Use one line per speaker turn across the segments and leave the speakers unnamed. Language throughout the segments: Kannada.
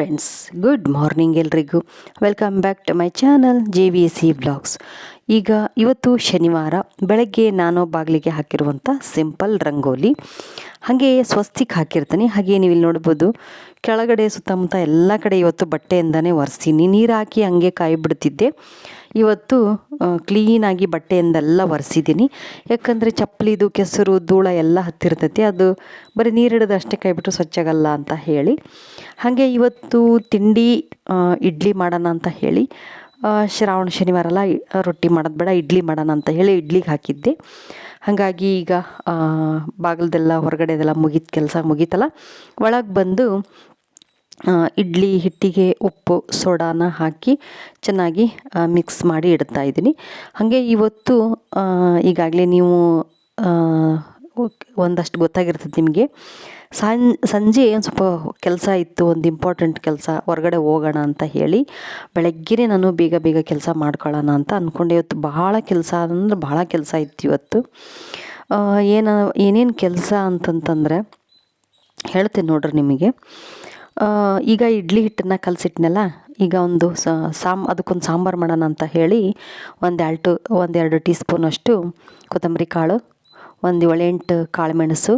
ಹಲೋ ಫ್ರೆಂಡ್ಸ್ ಗುಡ್ ಮಾರ್ನಿಂಗ್ ಎಲ್ರಿಗೂ welcome back to my channel J V C blogs ಈಗ ಇವತ್ತು ಶನಿವಾರ, ಬೆಳಗ್ಗೆ ನಾನು ಬಾಗಿಲಿಗೆ ಹಾಕಿರುವಂಥ ಸಿಂಪಲ್ ರಂಗೋಲಿ. ಹಾಗೆ ಸ್ವಸ್ತಿಕ್ ಹಾಕಿರ್ತೀನಿ. ಹಾಗೆ ನೀವು ಇಲ್ಲಿ ನೋಡ್ಬೋದು, ಕೆಳಗಡೆ ಸುತ್ತಮುತ್ತ ಎಲ್ಲ ಕಡೆ ಇವತ್ತು ಬಟ್ಟೆಯಿಂದನೇ ಒರೆಸ್ತೀನಿ ನೀರು ಹಾಕಿ ಹಂಗೆ ಕಾಯಿ ಬಿಡ್ತಿದ್ದೆ ಇವತ್ತು ಕ್ಲೀನಾಗಿ ಬಟ್ಟೆಯಿಂದೆಲ್ಲ ಒರೆಸಿದ್ದೀನಿ ಯಾಕಂದರೆ ಚಪ್ಪಲಿದು, ಕೆಸರು, ಧೂಳ ಎಲ್ಲ ಹತ್ತಿರ್ತೈತಿ. ಅದು ಬರೀ ನೀರು ಹಿಡಿದು ಅಷ್ಟೇ ಕೈ ಬಿಟ್ಟು ಸ್ವಚ್ಛಾಗಲ್ಲ ಅಂತ ಹೇಳಿ. ಹಾಗೆ ಇವತ್ತು ತಿಂಡಿ ಇಡ್ಲಿ ಮಾಡೋಣ ಅಂತ ಹೇಳಿ ಶ್ರಾವಣ ಶನಿವಾರ ಅಲ್ಲ ರೊಟ್ಟಿ ಮಾಡೋದು ಬೇಡ, ಇಡ್ಲಿ ಮಾಡೋಣ ಅಂತ ಹೇಳಿ ಇಡ್ಲಿಗೆ ಹಾಕಿದ್ದೆ. ಹಾಗಾಗಿ ಈಗ ಬಾಗಿಲ್ದೆಲ್ಲ ಹೊರಗಡೆದೆಲ್ಲ ಮುಗೀತು, ಕೆಲಸ ಮುಗೀತಲ್ಲ, ಒಳಗೆ ಬಂದು ಇಡ್ಲಿ, ಹಿಟ್ಟಿಗೆ ಉಪ್ಪು, ಸೋಡಾನ ಹಾಕಿ ಚೆನ್ನಾಗಿ ಮಿಕ್ಸ್ ಮಾಡಿ ಇಡ್ತಾ ಇದ್ದೀನಿ. ಹಾಗೆ ಇವತ್ತು ಈಗಾಗಲೇ ನೀವು ಒಂದಷ್ಟು ಗೊತ್ತಾಗಿರ್ತದೆ ನಿಮಗೆ. ಸಂ ಸಂಜೆ ಒಂದು ಸ್ವಲ್ಪ ಕೆಲಸ ಇತ್ತು, ಒಂದು ಇಂಪಾರ್ಟೆಂಟ್ ಕೆಲಸ, ಹೊರಗಡೆ ಹೋಗೋಣ ಅಂತ ಹೇಳಿ ಬೆಳಗ್ಗೆನೇ ನಾನು ಬೇಗ ಬೇಗ ಕೆಲಸ ಮಾಡ್ಕೊಳ್ಳೋಣ ಅಂತ ಅಂದ್ಕೊಂಡೆ ಇವತ್ತು ಭಾಳ ಕೆಲಸ, ಅಂದ್ರೆ ಭಾಳ ಕೆಲಸ ಇತ್ತು ಇವತ್ತು. ಏನು ಏನ, ಏನೇನು ಕೆಲಸ ಅಂತಂತಂದರೆ, ಹೇಳ್ತೀನಿ ನೋಡ್ರಿ ನಿಮಗೆ. ಈಗ ಇಡ್ಲಿ ಹಿಟ್ಟನ್ನು ಕಲಸಿಟ್ನಲ್ಲ, ಈಗ ಒಂದು ಸಾಮ್, ಅದಕ್ಕೊಂದು ಸಾಂಬಾರು ಮಾಡೋಣ ಅಂತ ಹೇಳಿ ಒಂದು ಎರಡು ಒಂದೆರಡು ಟೀ ಸ್ಪೂನಷ್ಟು ಕೊತ್ತಂಬರಿ ಕಾಳು ಒಂದು ಏಳೆಂಟು ಕಾಳು ಮೆಣಸು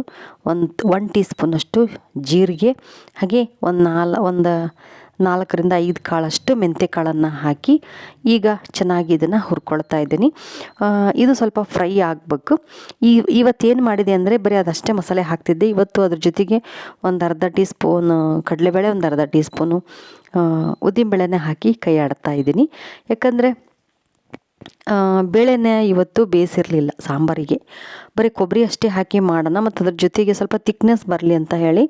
ಒಂದು ಒನ್ ಟೀ ಸ್ಪೂನಷ್ಟು ಜೀರಿಗೆ, ಹಾಗೆ ಒಂದು ನಾಲ್, ಒಂದು ನಾಲ್ಕರಿಂದ ಐದು ಕಾಳಷ್ಟು ಮೆಂತ್ಯ ಕಾಳನ್ನು ಹಾಕಿ ಈಗ ಚೆನ್ನಾಗಿ ಇದನ್ನು ಹುರ್ಕೊಳ್ತಾ ಇದ್ದೀನಿ. ಇದು ಸ್ವಲ್ಪ ಫ್ರೈ ಆಗಬೇಕು. ಈ ಇವತ್ತೇನು ಮಾಡಿದೆ ಅಂದರೆ ಬರೀ ಅದಷ್ಟೇ ಮಸಾಲೆ ಹಾಕ್ತಿದ್ದೆ. ಇವತ್ತು ಅದ್ರ ಜೊತೆಗೆ ಒಂದು ಅರ್ಧ ಟೀ ಸ್ಪೂನ್ ಕಡಲೆಬೇಳೆ, ಒಂದು ಅರ್ಧ ಟೀ ಸ್ಪೂನು ಉದ್ದಿನಬೇಳೆನೇ ಹಾಕಿ ಕೈ ಆಡ್ತಾ ಇದ್ದೀನಿ. ಯಾಕಂದರೆ ಬೇಳೆನ ಇವತ್ತು ಬೇಯಿಸಿರಲಿಲ್ಲ, ಸಾಂಬಾರಿಗೆ. ಬರೀ ಕೊಬ್ಬರಿ ಅಷ್ಟೇ ಹಾಕಿ ಮಾಡೋಣ, ಮತ್ತು ಅದ್ರ ಜೊತೆಗೆ ಸ್ವಲ್ಪ ತಿಕ್ನೆಸ್ ಬರಲಿ ಅಂತ ಹೇಳಿ,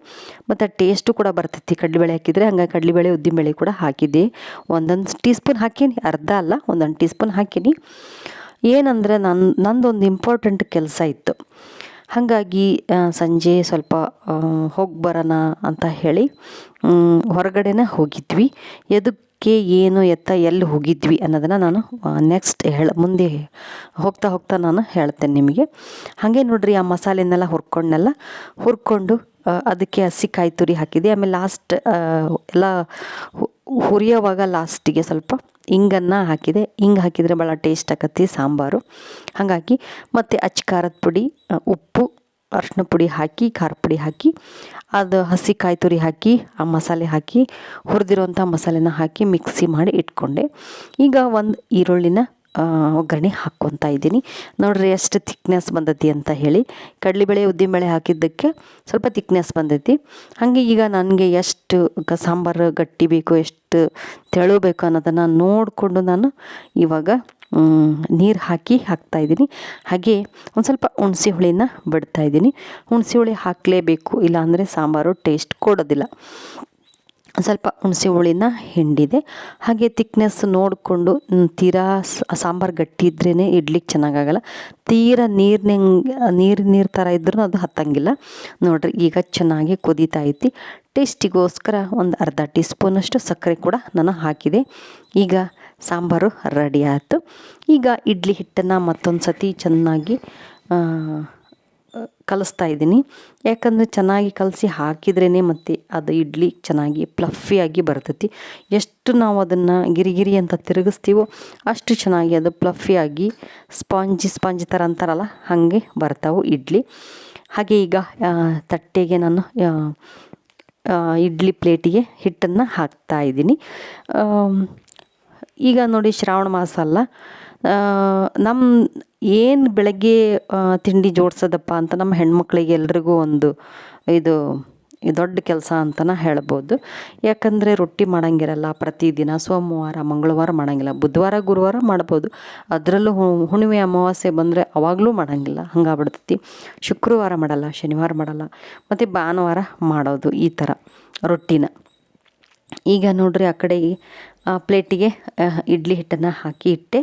ಮತ್ತು ಟೇಸ್ಟು ಕೂಡ ಬರ್ತೈತಿ. ಕಡಲೆಬೇಳೆ ಹಾಕಿದರೆ ಹಂಗಾಗಿ ಕಡಲೆಬೇಳೆ, ಉದ್ದಿನಬೇಳೆ ಕೂಡ ಹಾಕಿದ್ದೆ. ಒಂದೊಂದು ಟೀ ಸ್ಪೂನ್ ಹಾಕೀನಿ, ಅರ್ಧ ಅಲ್ಲ, ಒಂದೊಂದು ಟೀ ಸ್ಪೂನ್ ಹಾಕೀನಿ. ಏನಂದರೆ ನನ್ನ ನಂದೊಂದು ಇಂಪಾರ್ಟೆಂಟ್ ಕೆಲಸ ಇತ್ತು. ಹಾಗಾಗಿ ಸಂಜೆ ಸ್ವಲ್ಪ ಹೋಗಿ ಬರೋಣ ಅಂತ ಹೇಳಿ ಹೊರಗಡೆನೇ ಹೋಗಿದ್ವಿ. ಎದಕ್ಕೆ ಏನು ಎತ್ತ ಎಲ್ಲಿ ಹೋಗಿದ್ವಿ ಅನ್ನೋದನ್ನು ನಾನು ನೆಕ್ಸ್ಟ್ ಹೇಳ, ಮುಂದೆ ಹೋಗ್ತಾ ಹೋಗ್ತಾ ನಾನು ಹೇಳ್ತೇನೆ ನಿಮಗೆ. ಹಾಗೆ ನೋಡ್ರಿ, ಆ ಮಸಾಲೆನೆಲ್ಲ ಹುರ್ಕೊಂಡೆಲ್ಲ ಹುರ್ಕೊಂಡು ಅದಕ್ಕೆ ಹಸಿ ಕಾಯಿ ತುರಿ ಹಾಕಿದೆ ಆಮೇಲೆ ಲಾಸ್ಟ್ ಎಲ್ಲ ಹುರಿಯೋವಾಗ ಲಾಸ್ಟಿಗೆ ಸ್ವಲ್ಪ ಹಿಂಗನ್ನು ಹಾಕಿದೆ. ಹಿಂಗೆ ಹಾಕಿದರೆ ಭಾಳ ಟೇಸ್ಟ್ ಆಗತ್ತೆ ಸಾಂಬಾರು. ಹಾಗಾಗಿ ಮತ್ತು ಅಚ್ಚ ಖಾರದ ಪುಡಿ ಉಪ್ಪು, ಅರ್ಶಿನ ಪುಡಿ ಹಾಕಿ, ಖಾರ ಪುಡಿ ಹಾಕಿ ಅದು ಹಸಿ ಕಾಯಿ ತುರಿ ಹಾಕಿ, ಆ ಮಸಾಲೆ ಹಾಕಿ ಹುರಿದಿರೋಂಥ ಮಸಾಲೆನ ಹಾಕಿ ಮಿಕ್ಸಿ ಮಾಡಿ ಇಟ್ಕೊಂಡೆ. ಈಗ ಒಂದು ಈರುಳ್ಳಿನ ಒಗ್ಗರಣೆ ಹಾಕ್ಕೊತಾ ಇದ್ದೀನಿ. ನೋಡ್ರಿ ಎಷ್ಟು ಥಿಕ್ನೆಸ್ ಬಂದೈತಿ ಅಂತ ಹೇಳಿ. ಕಡಲೆಬೇಳೆ ಉದ್ದಿನಬೇಳೆ ಹಾಕಿದ್ದಕ್ಕೆ ಸ್ವಲ್ಪ ಥಿಕ್ನೆಸ್ ಬಂದೈತಿ. ಹಾಗೆ ಈಗ ನನಗೆ ಎಷ್ಟು ಕ ಸಾಂಬಾರು ಗಟ್ಟಿ ಬೇಕು, ಎಷ್ಟು ತೆಳು ಬೇಕು ಅನ್ನೋದನ್ನು ನೋಡಿಕೊಂಡು ನಾನು ಇವಾಗ ನೀರು ಹಾಕಿ ಹಾಕ್ತಾಯಿದ್ದೀನಿ ಹಾಗೆ ಒಂದು ಸ್ವಲ್ಪ ಹುಣಸೆ ಹುಳಿನ ಬಿಡ್ತಾ ಇದ್ದೀನಿ. ಹುಣಸೆ ಹುಳಿ ಹಾಕಲೇಬೇಕು ಇಲ್ಲಾಂದರೆ ಸಾಂಬಾರು ಟೇಸ್ಟ್ ಕೊಡೋದಿಲ್ಲ. ಸ್ವಲ್ಪ ಹುಣಸೆ ಹುಳಿನ ಹಿಂಡಿದೆ. ಹಾಗೆ ತಿಕ್ನೆಸ್ ನೋಡಿಕೊಂಡು ತೀರಾ ಸಾಂಬಾರು ಗಟ್ಟಿ ಇದ್ರೇ ಇಡ್ಲಿಕ್ಕೆ ಚೆನ್ನಾಗಾಗಲ್ಲ. ತೀರಾ ನೀರಿನಂಗೆ ನೀರು ನೀರು ಥರ ಇದ್ರೂ ಅದು ಹತ್ತಂಗಿಲ್ಲ. ನೋಡ್ರಿ, ಈಗ ಚೆನ್ನಾಗಿ ಕುದೀತಾ ಐತಿ. ಟೇಸ್ಟಿಗೋಸ್ಕರ ಒಂದು ಅರ್ಧ ಟೀ ಸ್ಪೂನಷ್ಟು ಸಕ್ಕರೆ ಕೂಡ ನಾನು ಹಾಕಿದೆ. ಈಗ ಸಾಂಬಾರು ರೆಡಿ ಆಯಿತು. ಈಗ ಇಡ್ಲಿ ಹಿಟ್ಟನ್ನು ಮತ್ತೊಂದು ಸತಿ ಚೆನ್ನಾಗಿ ಕಲಿಸ್ತಾ ಇದ್ದೀನಿ. ಯಾಕಂದರೆ ಚೆನ್ನಾಗಿ ಕಲಸಿ ಹಾಕಿದ್ರೇ ಮತ್ತೆ ಅದು ಇಡ್ಲಿ ಚೆನ್ನಾಗಿ ಪ್ಲಫಿಯಾಗಿ ಬರ್ತೈತಿ. ಎಷ್ಟು ನಾವು ಅದನ್ನು ಗಿರಿಗಿರಿ ಅಂತ ತಿರುಗಿಸ್ತೀವೋ ಅಷ್ಟು ಚೆನ್ನಾಗಿ ಅದು ಪ್ಲಫಿಯಾಗಿ ಸ್ಪಾಂಜಿ ಸ್ಪಾಂಜಿ ಥರ ಅಂತಾರಲ್ಲ, ಹಾಗೆ ಬರ್ತಾವೆ ಇಡ್ಲಿ. ಹಾಗೆ ಈಗ ತಟ್ಟೆಗೆ ನಾನು ಇಡ್ಲಿ ಪ್ಲೇಟಿಗೆ ಹಿಟ್ಟನ್ನು ಹಾಕ್ತಾ ಇದ್ದೀನಿ. ಈಗ ನೋಡಿ ಶ್ರಾವಣ ಮಾಸ ಅಲ್ಲ. ನಮ್ಮ ಏನು ಬೆಳಗ್ಗೆ ತಿಂಡಿ ಜೋಡಿಸೋದಪ್ಪ ಅಂತ ನಮ್ಮ ಹೆಣ್ಮಕ್ಳಿಗೆ ಎಲ್ರಿಗೂ ಒಂದು ಇದು ದೊಡ್ಡ ಕೆಲಸ ಅಂತಲೇ ಹೇಳ್ಬೋದು. ಯಾಕಂದರೆ ರೊಟ್ಟಿ ಮಾಡೋಂಗಿರಲ್ಲ, ಪ್ರತಿದಿನ ಸೋಮವಾರ, ಮಂಗಳವಾರ ಮಾಡೋಂಗಿಲ್ಲ. ಬುಧವಾರ, ಗುರುವಾರ ಮಾಡ್ಬೋದು. ಅದರಲ್ಲೂ ಹುಣ್ಣಿಮೆ, ಅಮಾವಾಸ್ಯೆ ಬಂದರೆ ಅವಾಗಲೂ ಮಾಡೋಂಗಿಲ್ಲ. ಹಂಗಾಗ್ಬಿಡ್ತೈತಿ. ಶುಕ್ರವಾರ ಮಾಡಲ್ಲ, ಶನಿವಾರ ಮಾಡಲ್ಲ, ಮತ್ತು ಭಾನುವಾರ ಮಾಡೋದು ಈ ಥರ ರೊಟ್ಟಿನ. ಈಗ ನೋಡ್ರಿ ಆ ಕಡೆ ಪ್ಲೇಟಿಗೆ ಇಡ್ಲಿ ಹಿಟ್ಟನ್ನು ಹಾಕಿ ಇಟ್ಟೆ.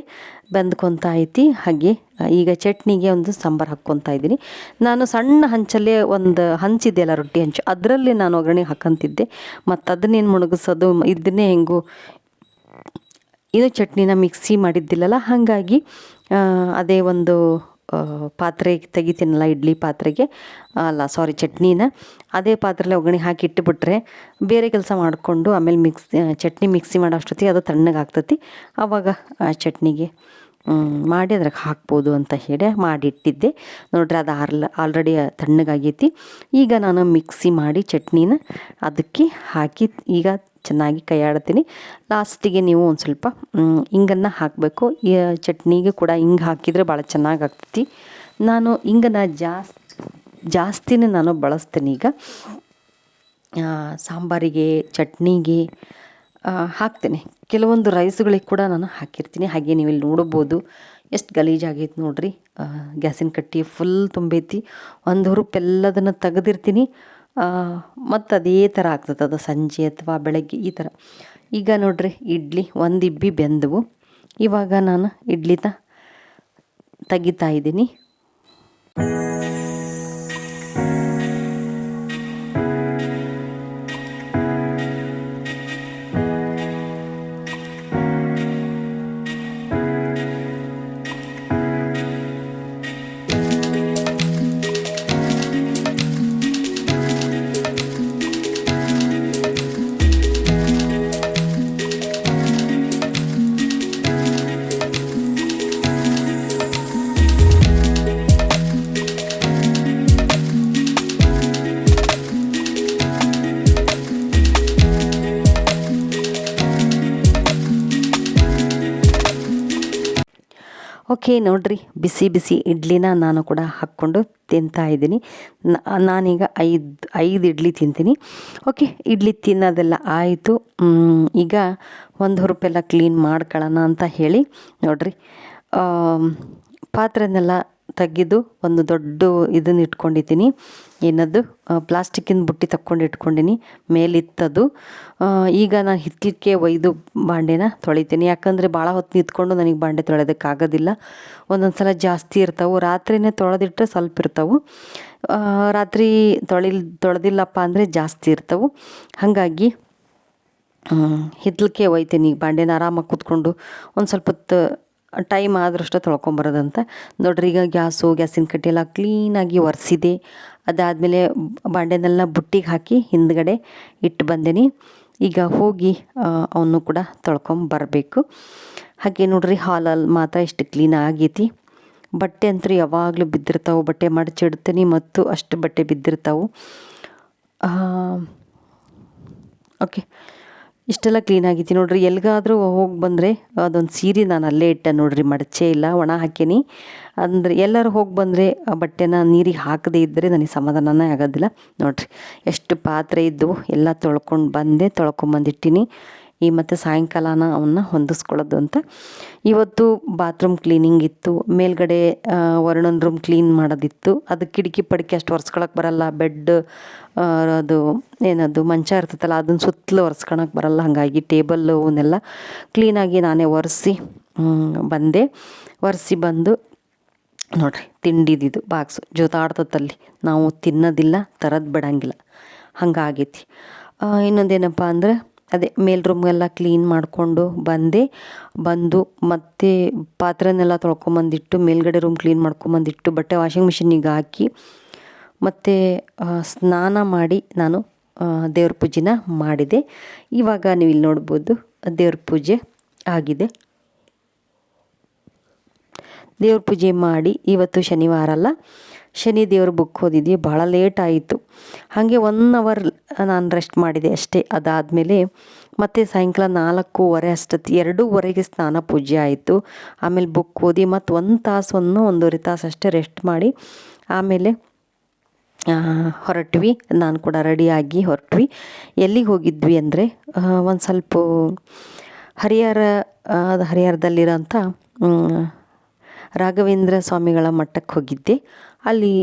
ಬೆಂದ್ಕೊತಾ ಐತಿ. ಹಾಗೆ ಈಗ ಚಟ್ನಿಗೆ ಒಂದು ಸಾಂಬಾರು ಹಾಕ್ಕೊತಾ ಇದ್ದೀನಿ. ನಾನು ಸಣ್ಣ ಹಂಚಲ್ಲೇ ಒಂದು ಹಂಚಿದೆಯಲ್ಲ ರೊಟ್ಟಿ ಹಂಚು, ಅದರಲ್ಲಿ ನಾನು ಒಗ್ಗರಣೆ ಹಾಕಂತಿದ್ದೆ. ಮತ್ತು ಅದನ್ನೇನು ಮುಣಗಿಸೋದು ಇದನ್ನೇ ಹೆಂಗು ಇದು ಚಟ್ನಿನ ಮಿಕ್ಸಿ ಮಾಡಿದ್ದಿಲ್ಲಲ್ಲ, ಹಾಗಾಗಿ ಅದೇ ಒಂದು ಪಾತ್ರೆ ತೆಗಿತೀನಲ್ಲ, ಇಡ್ಲಿ ಪಾತ್ರೆಗೆ, ಅಲ್ಲ ಸಾರಿ ಚಟ್ನಿನ, ಅದೇ ಪಾತ್ರೆಲೆ ಒಗ್ಗರಣೆ ಹಾಕಿ ಇಟ್ಟುಬಿಟ್ರೆ ಬೇರೆ ಕೆಲಸ ಮಾಡಿಕೊಂಡು ಆಮೇಲೆ ಮಿಕ್ಸ್ ಚಟ್ನಿ ಮಿಕ್ಸಿ ಮಾಡೋ ಅಷ್ಟೊತ್ತಿಗೆ ಅದು ತಣ್ಣಗೆ ಆಗ್ತತಿ ಆವಾಗ ಆ, ಚಟ್ನಿಗೆ ಮಾಡಿ ಅದ್ರಾಗ ಹಾಕ್ಬೋದು ಅಂತ ಹೇಳಿ ಮಾಡಿಟ್ಟಿದ್ದೆ. ನೋಡ್ರಿ ಅದು ಆರ್ಲ, ಆಲ್ರೆಡಿ ತಣ್ಣಗಾಗೈತಿ. ಈಗ ನಾನು ಮಿಕ್ಸಿ ಮಾಡಿ ಚಟ್ನಿನ ಅದಕ್ಕೆ ಹಾಕಿ ಈಗ ಚೆನ್ನಾಗಿ ಕೈಯಾಡ್ತೀನಿ. ಲಾಸ್ಟಿಗೆ ನೀವು ಒಂದು ಸ್ವಲ್ಪ ಹಿಂಗನ್ನು ಹಾಕಬೇಕು. ಈ ಚಟ್ನಿಗೆ ಕೂಡ ಹಿಂಗೆ ಹಾಕಿದರೆ ಭಾಳ ಚೆನ್ನಾಗಿ ಆಗ್ತೈತಿ ನಾನು ಹಿಂಗನ್ನ ಜಾಸ್ತಿ ಜಾಸ್ತಿನೇ ನಾನು ಬಳಸ್ತೀನಿ ಈಗ. ಸಾಂಬಾರಿಗೆ, ಚಟ್ನಿಗೆ ಹಾಕ್ತೇನೆ. ಕೆಲವೊಂದು ರೈಸ್ಗಳಿಗೆ ಕೂಡ ನಾನು ಹಾಕಿರ್ತೀನಿ. ಹಾಗೆ ನೀವು ಇಲ್ಲಿ ನೋಡ್ಬೋದು ಎಷ್ಟು ಗಲೀಜಾಗೈತೆ ನೋಡ್ರಿ. ಗ್ಯಾಸಿನ ಕಟ್ಟಿ ಫುಲ್ ತುಂಬೈತಿ. ಒಂದು ಹುರುಪೆಲ್ಲದನ್ನು ತೆಗೆದಿರ್ತೀನಿ. ಮತ್ತು ಅದೇ ಥರ ಆಗ್ತದೆ. ಅದು ಸಂಜೆ ಅಥವಾ ಬೆಳಗ್ಗೆ ಈ ಥರ ಈಗ ನೋಡ್ರಿ, ಇಡ್ಲಿ ಒಂದು ಇಬ್ಬಿ ಬೆಂದವು. ಇವಾಗ ನಾನು ಇಡ್ಲಿನ ತೆಗಿತಾ ಇದ್ದೀನಿ. ಓಕೆ, ನೋಡ್ರಿ, ಬಿಸಿ ಬಿಸಿ ಇಡ್ಲಿನ ನಾನು ಕೂಡ ಹಾಕ್ಕೊಂಡು ತಿಂತಾ ಇದ್ದೀನಿ. ನಾನೀಗ ಐದು ಐದು ಇಡ್ಲಿ ತಿಂತೀನಿ. ಓಕೆ, ಇಡ್ಲಿ ತಿನ್ನೋದೆಲ್ಲ ಆಯಿತು. ಈಗ ಒಂದು ಹುರುಪೆಲ್ಲ ಕ್ಲೀನ್ ಮಾಡ್ಕೊಳ್ಳೋಣ ಅಂತ ಹೇಳಿ, ನೋಡ್ರಿ ಪಾತ್ರೆನೆಲ್ಲ ತೆಗೆದು ಒಂದು ದೊಡ್ಡ ಇದನ್ನ ಇಟ್ಕೊಂಡಿದ್ದೀನಿ. ಏನದು? ಪ್ಲಾಸ್ಟಿಕ್ಕಿನ ಬುಟ್ಟಿ ತಕ್ಕೊಂಡು ಇಟ್ಕೊಂಡಿನಿ. ಮೇಲಿತ್ತದು. ಈಗ ನಾನು ಹಿತ್ತಲಿಕ್ಕೆ ಒಯ್ದು ಬಾಂಡೆನ ತೊಳಿತೀನಿ. ಯಾಕಂದರೆ ಭಾಳ ಹೊತ್ತು ನಿಂತ್ಕೊಂಡು ನನಗೆ ಬಾಂಡೆ ತೊಳೆಯೋದಕ್ಕಾಗೋದಿಲ್ಲ ಒಂದೊಂದು ಸಲ ಜಾಸ್ತಿ ಇರ್ತಾವೆ. ರಾತ್ರಿನೇ ತೊಳೆದಿಟ್ಟರೆ ಸ್ವಲ್ಪ ಇರ್ತಾವೆ. ರಾತ್ರಿ ತೊಳಿಲ್, ತೊಳೆದಿಲ್ಲಪ್ಪ ಅಂದರೆ ಜಾಸ್ತಿ ಇರ್ತಾವೆ. ಹಾಗಾಗಿ ಹಿತ್ತಲಿಕ್ಕೆ ಒಯ್ತೀನಿ. ಬಾಂಡೆನ ಆರಾಮಾಗಿ ಕೂತ್ಕೊಂಡು ಒಂದು ಸ್ವಲ್ಪ ಹೊತ್ತು ಟೈಮ್ ಆದ್ರಷ್ಟು ತೊಳ್ಕೊಂಬರೋದಂತ. ನೋಡ್ರಿ ಈಗ ಗ್ಯಾಸು, ಗ್ಯಾಸಿನ ಕಟ್ಟೆಲ್ಲ ಕ್ಲೀನಾಗಿ ಒರೆಸಿದೆ. ಅದಾದಮೇಲೆ ಬಾಂಡೆನೆಲ್ಲ ಬುಟ್ಟಿಗೆ ಹಾಕಿ ಹಿಂದ್ಗಡೆ ಇಟ್ಟು ಬಂದೇನಿ. ಈಗ ಹೋಗಿ ಅವನು ಕೂಡ ತೊಳ್ಕೊಂಬರಬೇಕು. ಹಾಗೆ ನೋಡ್ರಿ ಹಾಲಲ್ಲಿ ಮಾತ್ರ ಇಷ್ಟು ಕ್ಲೀನ್ ಆಗೈತಿ. ಬಟ್ಟೆ ಅಂತೂ ಯಾವಾಗಲೂ ಬಿದ್ದಿರ್ತಾವೆ. ಬಟ್ಟೆ ಮಡಚಿಡ್ತೀನಿ ಮತ್ತು ಅಷ್ಟು ಬಟ್ಟೆ ಬಿದ್ದಿರ್ತಾವೆ. ಓಕೆ. ಇಷ್ಟೆಲ್ಲ ಕ್ಲೀನ್ ಆಗೈತಿ ನೋಡ್ರಿ ಎಲ್ಲಿಗಾದರೂ ಹೋಗಿ ಬಂದರೆ ಅದೊಂದು ಸೀರೆ ನಾನು ಅಲ್ಲೇ ಇಟ್ಟೆ ನೋಡ್ರಿ, ಮಡಚೇ ಇಲ್ಲ, ಒಣ ಹಾಕೀನಿ ಅಂದರೆ ಎಲ್ಲರೂ ಹೋಗಿ ಬಂದರೆ ಆ ಬಟ್ಟೆನ ನೀರಿಗೆ ಹಾಕದೇ ಇದ್ದರೆ ನನಗೆ ಸಮಾಧಾನನೇ ಆಗೋದಿಲ್ಲ. ನೋಡ್ರಿ, ಎಷ್ಟು ಪಾತ್ರೆ ಇದ್ದವು ಎಲ್ಲ ತೊಳ್ಕೊಂಡು ಬಂದೆ ತೊಳ್ಕೊಂಬಂದಿಟ್ಟಿನಿ ಈ ಮತ್ತು ಸಾಯಂಕಾಲನ ಅವನ್ನ ಹೊಂದಿಸ್ಕೊಳ್ಳೋದು ಅಂತ. ಇವತ್ತು ಬಾತ್ರೂಮ್ ಕ್ಲೀನಿಂಗ್ ಇತ್ತು, ಮೇಲ್ಗಡೆ ವರ್ಣನ್ ರೂಮ್ ಕ್ಲೀನ್ ಮಾಡೋದಿತ್ತು. ಅದು ಕಿಟಕಿ ಪಡಿಕೆ ಅಷ್ಟು ಒರೆಸ್ಕೊಳಕ್ಕೆ ಬರಲ್ಲ ಬೆಡ್ ಅದು ಏನದು ಮಂಚ ಇರ್ತೈತಲ್ಲ ಅದನ್ನ ಸುತ್ತಲೂ ಒರೆಸ್ಕೊಳಕ್ಕೆ ಬರಲ್ಲ, ಹಾಗಾಗಿ ಟೇಬಲ್ಲು ಅವನ್ನೆಲ್ಲ ಕ್ಲೀನಾಗಿ ನಾನೇ ಒರೆಸಿ ಬಂದೆ. ಒರೆಸಿ ಬಂದು ನೋಡ್ರಿ, ತಿಂಡಿದಿದು ಬಾಕ್ಸು ಜೊತಾಡ್ತತ್ತಲ್ಲಿ. ನಾವು ತಿನ್ನೋದಿಲ್ಲ, ತರದ್ ಬಿಡಂಗಿಲ್ಲ. ಹಂಗಾಗೈತಿ. ಇನ್ನೊಂದೇನಪ್ಪ ಅಂದರೆ ಅದೇ ಮೇಲ್ ರೂಮ್ಗೆಲ್ಲ ಕ್ಲೀನ್ ಮಾಡಿಕೊಂಡು ಬಂದೆ. ಬಂದು ಮತ್ತೆ ಪಾತ್ರೆನೆಲ್ಲ ತೊಳ್ಕೊಂಬಂದಿಟ್ಟು, ಮೇಲ್ಗಡೆ ರೂಮ್ ಕ್ಲೀನ್ ಮಾಡ್ಕೊಂಬಂದಿಟ್ಟು, ಬಟ್ಟೆ ವಾಷಿಂಗ್ ಮಿಷಿನಿಗೆ ಹಾಕಿ, ಮತ್ತು ಸ್ನಾನ ಮಾಡಿ ನಾನು ದೇವ್ರ ಪೂಜೆನ ಮಾಡಿದೆ. ಇವಾಗ ನೀವು ಇಲ್ಲಿ ನೋಡ್ಬೋದು, ದೇವ್ರ ಪೂಜೆ ಆಗಿದೆ. ದೇವ್ರ ಪೂಜೆ ಮಾಡಿ, ಇವತ್ತು ಶನಿವಾರ ಅಲ್ಲ ಶನಿ ದೇವ್ರ ಬುಕ್ ಓದಿದ್ವಿ, ಭಾಳ ಲೇಟ್ ಆಯಿತು. ಹಾಗೆ ಒನ್ ಅವರ್ ನಾನು ರೆಸ್ಟ್ ಮಾಡಿದೆ ಅಷ್ಟೇ. ಅದಾದಮೇಲೆ ಮತ್ತೆ ಸಾಯಂಕಾಲ ನಾಲ್ಕೂವರೆ ಅಷ್ಟೊತ್ತು, ಎರಡೂವರೆಗೆ ಸ್ನಾನ ಪೂಜೆ ಆಯಿತು. ಆಮೇಲೆ ಬುಕ್ ಓದಿ ಮತ್ತು ಒಂದು ತಾಸು ಒಂದು ಒಂದೂವರೆ ತಾಸು ಅಷ್ಟೇ ರೆಸ್ಟ್ ಮಾಡಿ ಆಮೇಲೆ ಹೊರಟ್ವಿ. ನಾನು ಕೂಡ ರೆಡಿಯಾಗಿ ಹೊರಟ್ವಿ. ಎಲ್ಲಿಗೆ ಹೋಗಿದ್ವಿ ಅಂದರೆ ಒಂದು ಸ್ವಲ್ಪ ಹರಿಹರ ಅದು ಹರಿಹರದಲ್ಲಿರೋಂಥ ರಾಘವೇಂದ್ರ ಸ್ವಾಮಿಗಳ ಮಠಕ್ಕೆ ಹೋಗಿದ್ದೆ. ಅಲ್ಲಿ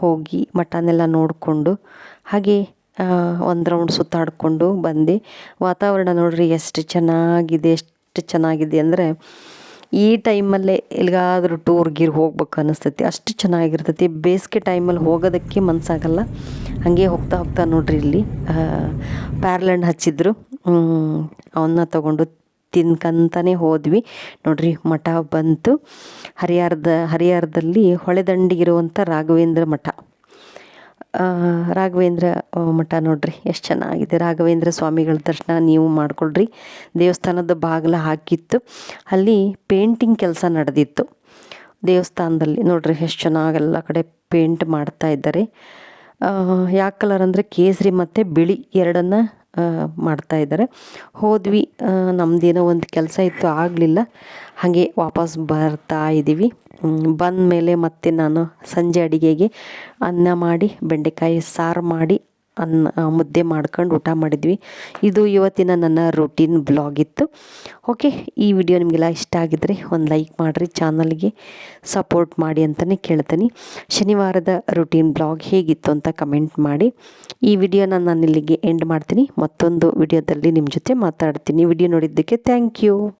ಹೋಗಿ ಮಠನೆಲ್ಲ ನೋಡಿಕೊಂಡು, ಹಾಗೆ ಒಂದು ರೌಂಡ್ ಸುತ್ತಾಡಿಕೊಂಡು ಬಂದೆ. ವಾತಾವರಣ ನೋಡ್ರಿ ಎಷ್ಟು ಚೆನ್ನಾಗಿದೆ ಎಷ್ಟು ಚೆನ್ನಾಗಿದೆ ಅಂದರೆ, ಈ ಟೈಮಲ್ಲೇ ಎಲ್ಲಿಗಾದರೂ ಟೂರ್ ಗೀರ್ ಹೋಗ್ಬೇಕು ಅನ್ನಿಸ್ತೈತಿ ಅಷ್ಟು ಚೆನ್ನಾಗಿರ್ತೈತಿ. ಬೇಸಿಗೆ ಟೈಮಲ್ಲಿ ಹೋಗೋದಕ್ಕೆ ಮನಸ್ಸಾಗಲ್ಲ ಹಾಗೆ ಹೋಗ್ತಾ ಹೋಗ್ತಾ ನೋಡ್ರಿ ಇಲ್ಲಿ ಪ್ಯಾರ್ಲೆಂಡ್ ಹಚ್ಚಿದ್ರು. ಅವನ್ನ ತಗೊಂಡು ತಿನ್ಕಂತಾನೆ ಹೋದ್ವಿ. ನೋಡ್ರಿ, ಮಠ ಬಂತು. ಹರಿಹರದ, ಹರಿಹರದಲ್ಲಿ ಹೊಳೆದಂಡಿಗಿರುವಂಥ ರಾಘವೇಂದ್ರ ಮಠ. ರಾಘವೇಂದ್ರ ಮಠ ನೋಡ್ರಿ, ಎಷ್ಟು ಚೆನ್ನಾಗಿದೆ. ರಾಘವೇಂದ್ರ ಸ್ವಾಮಿಗಳ ದರ್ಶನ ನೀವು ಮಾಡಿಕೊಳ್ರಿ. ದೇವಸ್ಥಾನದ ಬಾಗಿಲ ಹಾಕಿತ್ತು. ಅಲ್ಲಿ ಪೇಂಟಿಂಗ್ ಕೆಲಸ ನಡೆದಿತ್ತು. ದೇವಸ್ಥಾನದಲ್ಲಿ ನೋಡ್ರಿ, ಎಷ್ಟು ಚೆನ್ನಾಗಿ ಎಲ್ಲ ಕಡೆ ಪೇಂಟ್ ಮಾಡ್ತಾ ಇದ್ದಾರೆ. ಯಾವ ಕಲರ್ ಅಂದರೆ ಕೇಸರಿ ಮತ್ತು ಬಿಳಿ ಎರಡನ್ನು ಮಾಡ್ತಾ ಇದ್ದಾರೆ. ಹೋದ್ವಿ ನಮ್ಮದೇನೋ ಒಂದು ಕೆಲಸ ಇತ್ತು, ಆಗಲಿಲ್ಲ. ಹಾಗೆ ವಾಪಸ್ ಬರ್ತಾ ಇದ್ದೀವಿ ಬಂದ ಮೇಲೆ ಮತ್ತೆ ನಾನು ಸಂಜೆ ಅಡಿಗೆಗೆ ಅನ್ನ ಮಾಡಿ, ಬೆಂಡೆಕಾಯಿ ಸಾರು ಮಾಡಿ ಅನ್ನ ಮುದ್ದೆ ಮಾಡ್ಕೊಂಡು ಊಟ ಮಾಡಿದ್ವಿ. ಇದು ಇವತ್ತಿನ ನನ್ನ ರೂಟೀನ್ ಬ್ಲಾಗ್ ಇತ್ತು. ಓಕೆ ಈ ವಿಡಿಯೋ ನಿಮಗೆಲ್ಲ ಇಷ್ಟ ಆಗಿದ್ರೆ ಒಂದು ಲೈಕ್ ಮಾಡಿರಿ ಚಾನಲ್ಗೆ ಸಪೋರ್ಟ್ ಮಾಡಿ ಅಂತಲೇ ಕೇಳ್ತೀನಿ. ಶನಿವಾರದ ರೂಟೀನ್ ಬ್ಲಾಗ್ ಹೇಗಿತ್ತು ಅಂತ ಕಮೆಂಟ್ ಮಾಡಿ. ಈ ವಿಡಿಯೋನ ನಾನು ಇಲ್ಲಿಗೆ ಎಂಡ್ ಮಾಡ್ತೀನಿ. ಮತ್ತೊಂದು ವಿಡಿಯೋದಲ್ಲಿ ನಿಮ್ಮ ಜೊತೆ ಮಾತಾಡ್ತೀನಿ. ವಿಡಿಯೋ ನೋಡಿದ್ದಕ್ಕೆ ಥ್ಯಾಂಕ್ ಯು